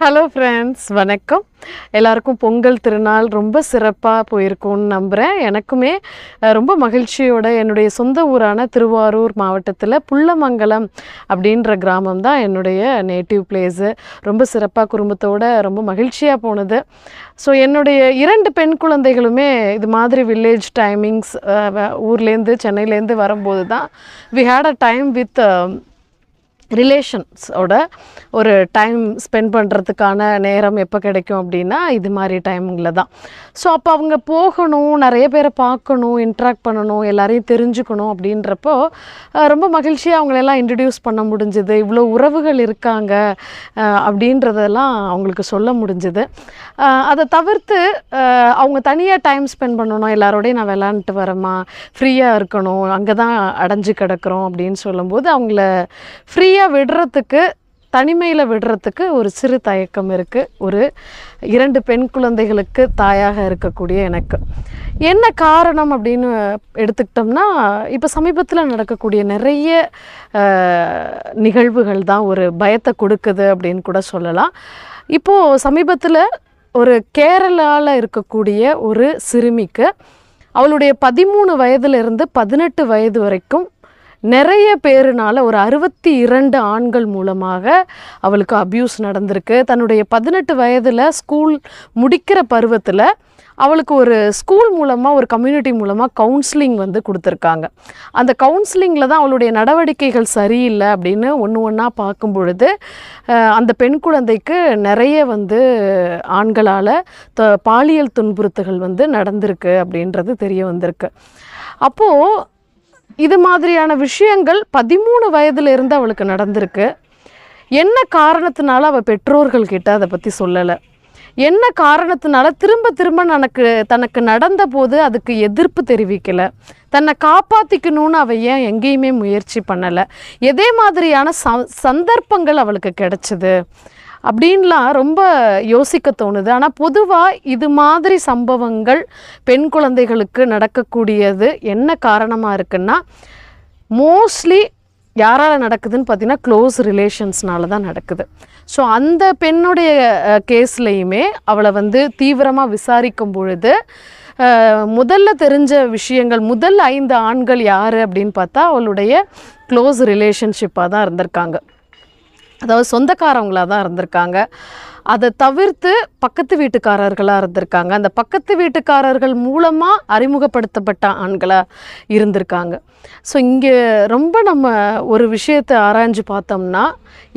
Hello friends வணக்கம். எல்லாருக்கும் பொங்கல் திருநாள் ரொம்ப சிறப்பாக போயிருக்கும்னு நம்புகிறேன் எனக்குமே ரொம்ப மகிழ்ச்சியோட என்னுடைய சொந்த ஊரான திருவாரூர் மாவட்டத்தில் புள்ளமங்கலம் அப்படின்ற கிராமம் தான் என்னுடைய நேட்டிவ் பிளேஸு ரொம்ப சிறப்பாக குடும்பத்தோடு ரொம்ப மகிழ்ச்சியாக போனது. ஸோ என்னுடைய இரண்டு பெண் குழந்தைகளுமே இது மாதிரி வில்லேஜ் டைமிங்ஸ் ஊர்லேருந்து சென்னையிலேருந்து வரும்போது தான் we had a time with ரிலேஷன்ஸோட ஒரு டைம் ஸ்பெண்ட் பண்ணுறதுக்கான நேரம் எப்போ கிடைக்கும் அப்படின்னா இது மாதிரி டைமிங்கில் தான். ஸோ அப்போ அவங்க போகணும் நிறைய பேரை பார்க்கணும் இன்ட்ராக்ட் பண்ணணும் எல்லாரையும் தெரிஞ்சுக்கணும் அப்படின்றப்போ ரொம்ப மகிழ்ச்சியாக அவங்களெல்லாம் இன்ட்ரடியூஸ் பண்ண முடிஞ்சுது. இவ்வளோ உறவுகள் இருக்காங்க அப்படின்றதெல்லாம் அவங்களுக்கு சொல்ல முடிஞ்சுது. அதை தவிர்த்து அவங்க தனியாக டைம் ஸ்பெண்ட் பண்ணணும். எல்லாரோடையும் நான் விளாண்டுட்டு வரேம்மா ஃப்ரீயாக இருக்கணும் அங்கே தான் அடைஞ்சு கிடக்கிறோம் அப்படின்னு சொல்லும்போது அவங்கள ஃப்ரீயாக விடுறதுக்கு தனிமையில் விடுறதுக்கு ஒரு சிறு தயக்கம் இருக்குது ஒரு இரண்டு பெண் குழந்தைகளுக்கு தாயாக இருக்கக்கூடிய எனக்கு. என்ன காரணம் அப்படின்னு எடுத்துக்கிட்டோம்னா இப்போ சமீபத்தில் நடக்கக்கூடிய நிறைய நிகழ்வுகள் தான் ஒரு பயத்தை கொடுக்குது அப்படின்னு கூட சொல்லலாம். இப்போது சமீபத்தில் ஒரு கேரளாவில் இருக்கக்கூடிய ஒரு சிறுமிக்கு அவளுடைய பதிமூணு வயதுலேருந்து பதினெட்டு வயது வரைக்கும் நிறைய பேருனால ஒரு அறுபத்தி இரண்டு ஆண்கள் மூலமாக அவளுக்கு அப்யூஸ் நடந்திருக்கு. தன்னுடைய பதினெட்டு வயதில் ஸ்கூல் முடிக்கிற பருவத்தில் அவளுக்கு ஒரு ஸ்கூல் மூலமாக ஒரு கம்யூனிட்டி மூலமாக கவுன்சிலிங் வந்து கொடுத்துருக்காங்க. அந்த கவுன்சிலிங்கில் தான் அவளுடைய நடவடிக்கைகள் சரியில்லை அப்படின்னு ஒன்று ஒன்றா பார்க்கும் பொழுது அந்த பெண் குழந்தைக்கு நிறைய வந்து ஆண்களால் த பாலியல் துன்புறுத்துகள் வந்து நடந்திருக்கு அப்படின்றது தெரிய வந்திருக்கு. அப்போது இது மாதிரியான விஷயங்கள் பதிமூணு வயதுல இருந்து அவளுக்கு நடந்திருக்கு. என்ன காரணத்தினால அவள் பெற்றோர்கள் கிட்ட அதை பற்றி சொல்லலை? என்ன காரணத்தினால திரும்ப திரும்ப நனக்கு தனக்கு நடந்த போது அதுக்கு எதிர்ப்பு தெரிவிக்கலை? தன்னை காப்பாற்றிக்கணும்னு அவள் ஏன் எங்கேயுமே முயற்சி பண்ணலை? எதே மாதிரியான ச சந்தர்ப்பங்கள் அவளுக்கு கிடைச்சிது? அப்படின்லாம் ரொம்ப யோசிக்க தோணுது. ஆனால் பொதுவாக இது மாதிரி சம்பவங்கள் பெண் குழந்தைகளுக்கு நடக்கக்கூடியது என்ன காரணமாக இருக்குன்னா மோஸ்ட்லி யாரால் நடக்குதுன்னு பார்த்தீங்கன்னா க்ளோஸ் ரிலேஷன்ஸ்னால தான் நடக்குது. ஸோ அந்த பெண்ணுடைய கேஸ்லையுமே அவளை வந்து தீவிரமாக விசாரிக்கும் பொழுது முதல்ல தெரிஞ்ச விஷயங்கள் முதல் ஐந்து ஆண்கள் யார் அப்படின்னு பார்த்தா அவளுடைய க்ளோஸ் ரிலேஷன்ஷிப்பாக தான் இருந்திருக்காங்க. அதாவது சொந்தக்காரவங்களாக தான் இருந்திருக்காங்க. அதை தவிர்த்து பக்கத்து வீட்டுக்காரர்களாக இருந்திருக்காங்க. அந்த பக்கத்து வீட்டுக்காரர்கள் மூலமாக அறிமுகப்படுத்தப்பட்ட ஆண்களாக இருந்திருக்காங்க. ஸோ இங்கே ரொம்ப நம்ம ஒரு விஷயத்தை ஆராய்ஞ்சு பார்த்தோம்னா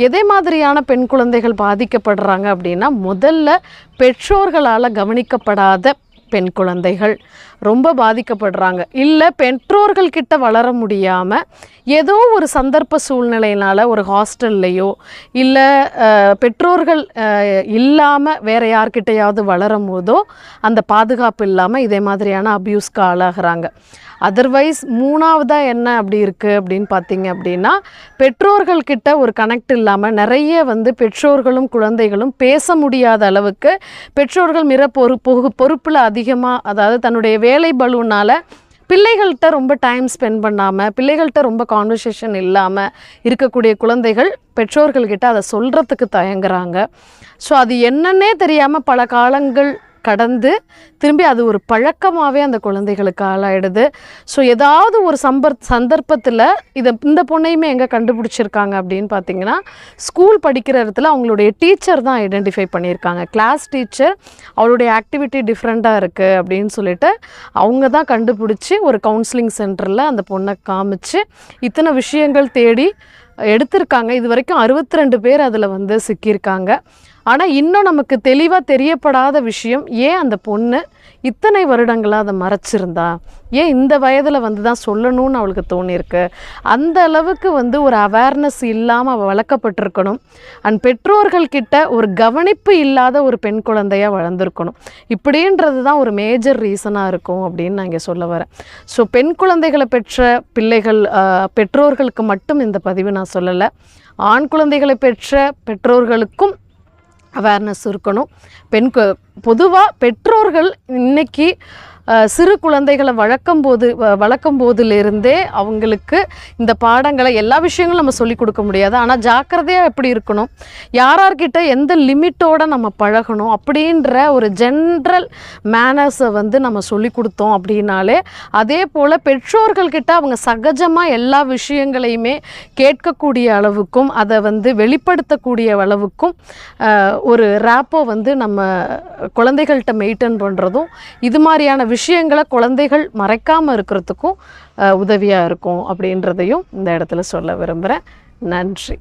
எதே மாதிரியான பெண் குழந்தைகள் பாதிக்கப்படுறாங்க அப்படின்னா முதல்ல பெற்றோர்களால் கவனிக்கப்படாத பெண் குழந்தைகள் ரொம்ப பாதிக்கப்படுறாங்க. இல்லை பெற்றோர்கள் கிட்ட வளர முடியாமல் ஏதோ ஒரு சந்தர்ப்ப சூழ்நிலையினால் ஒரு ஹாஸ்டல்லையோ இல்லை பெற்றோர்கள் இல்லாமல் வேற யார்கிட்டையாவது வளரும் போதோ அந்த பாதுகாப்பு இல்லாமல் இதே மாதிரியான அப்யூஸ்க்கு ஆளாகிறாங்க. அதர்வைஸ் மூணாவதாக என்ன அப்படி இருக்குது அப்படின்னு பார்த்தீங்க அப்படின்னா பெற்றோர்கள்கிட்ட ஒரு கனெக்ட் இல்லாமல் நிறைய வந்து பெற்றோர்களும் குழந்தைகளும் பேச முடியாத அளவுக்கு பெற்றோர்கள் மிர பொறு பொறு பொறுப்பில் அதிகமாக அதாவது தன்னுடைய வேலை பலுனால் பிள்ளைகள்கிட்ட ரொம்ப டைம் ஸ்பெண்ட் பண்ணாமல் பிள்ளைகள்கிட்ட ரொம்ப கான்வர்சேஷன் இல்லாமல் இருக்கக்கூடிய குழந்தைகள் பெற்றோர்கள்கிட்ட அதை சொல்கிறதுக்கு தயங்குறாங்க. ஸோ அது என்னன்னே தெரியாமல் பல காலங்கள் கடந்து திரும்பி அது ஒரு பழக்கமாகவே அந்த குழந்தைகளுக்கு ஆளாயிடுது. ஸோ ஏதாவது ஒரு சம்பர் சந்தர்ப்பத்தில் இதை இந்த பொண்ணையுமே எங்கே கண்டுபிடிச்சிருக்காங்க அப்படின்னு பார்த்தீங்கன்னா ஸ்கூல் படிக்கிற இடத்துல அவங்களுடைய டீச்சர் தான் ஐடென்டிஃபை பண்ணியிருக்காங்க. கிளாஸ் டீச்சர் அவளுடைய ஆக்டிவிட்டி டிஃப்ரெண்ட்டாக இருக்குது அப்படின்னு சொல்லிட்டு அவங்க தான் கண்டுபிடிச்சி ஒரு கவுன்சிலிங் சென்டரில் அந்த பொண்ணை காமிச்சு இத்தனை விஷயங்கள் தேடி எடுத்திருக்காங்க. இது வரைக்கும் அறுபத்தி ரெண்டு பேர் அதில் வந்து சிக்கியிருக்காங்க. ஆனால் இன்னும் நமக்கு தெளிவாக தெரியப்படாத விஷயம் ஏன் அந்த பொண்ணு இத்தனை வருடங்களாக அதை மறைச்சிருந்தா? ஏன் இந்த வயதில் வந்து தான் சொல்லணும்னு அவளுக்கு தோணியிருக்கு? அந்த அளவுக்கு வந்து ஒரு அவேர்னஸ் இல்லாமல் அவள் வளர்க்கப்பட்டிருக்கணும். அண்ட் பெற்றோர்கள் கிட்ட ஒரு கவனிப்பு இல்லாத ஒரு பெண் குழந்தையாக வளர்ந்துருக்கணும். இப்படின்றது தான் ஒரு மேஜர் ரீசனாக இருக்கும் அப்படின்னு நான் இங்கே சொல்ல வரேன். ஸோ பெண் குழந்தைகளை பெற்ற பிள்ளைகள் பெற்றோர்களுக்கு மட்டும் இந்த பதிவு நான் சொல்லலை. ஆண் குழந்தைகளை பெற்ற பெற்றோர்களுக்கும் அவேர்னஸ் இருக்கணும். பெண் பொதுவாக பெற்றோர்கள் இன்னைக்கு சிறு குழந்தைகளை வளர்க்கும் போது வ- வளர்க்கும் போதிலிருந்தே அவங்களுக்கு இந்த பாடங்களை எல்லா விஷயங்களும் நம்ம சொல்லிக் கொடுக்க முடியாது. ஆனால் ஜாக்கிரதையாக எப்படி இருக்கணும்? யாரார்கிட்ட எந்த லிமிட்டோட நம்ம பழகணும்? அப்படின்ற ஒரு ஜென்ரல் மேனர்ஸை வந்து நம்ம சொல்லி கொடுத்தோம் அப்படின்னாலே அதே போல் பெற்றோர்கள்கிட்ட அவங்க சகஜமாக எல்லா விஷயங்களையுமே கேட்கக்கூடிய அளவுக்கும் அதை வந்து வெளிப்படுத்தக்கூடிய அளவுக்கும் ஒரு ரேப்போ வந்து நம்ம குழந்தைகள்கிட்ட மெயின்டைன் பண்ணுறதும் இது மாதிரியான விஷயங்களை குழந்தைகள் மறைக்காமல் இருக்கிறதுக்கும் உதவியாக இருக்கும் அப்படின்றதையும் இந்த இடத்துல சொல்ல விரும்புகிறேன் நன்றி.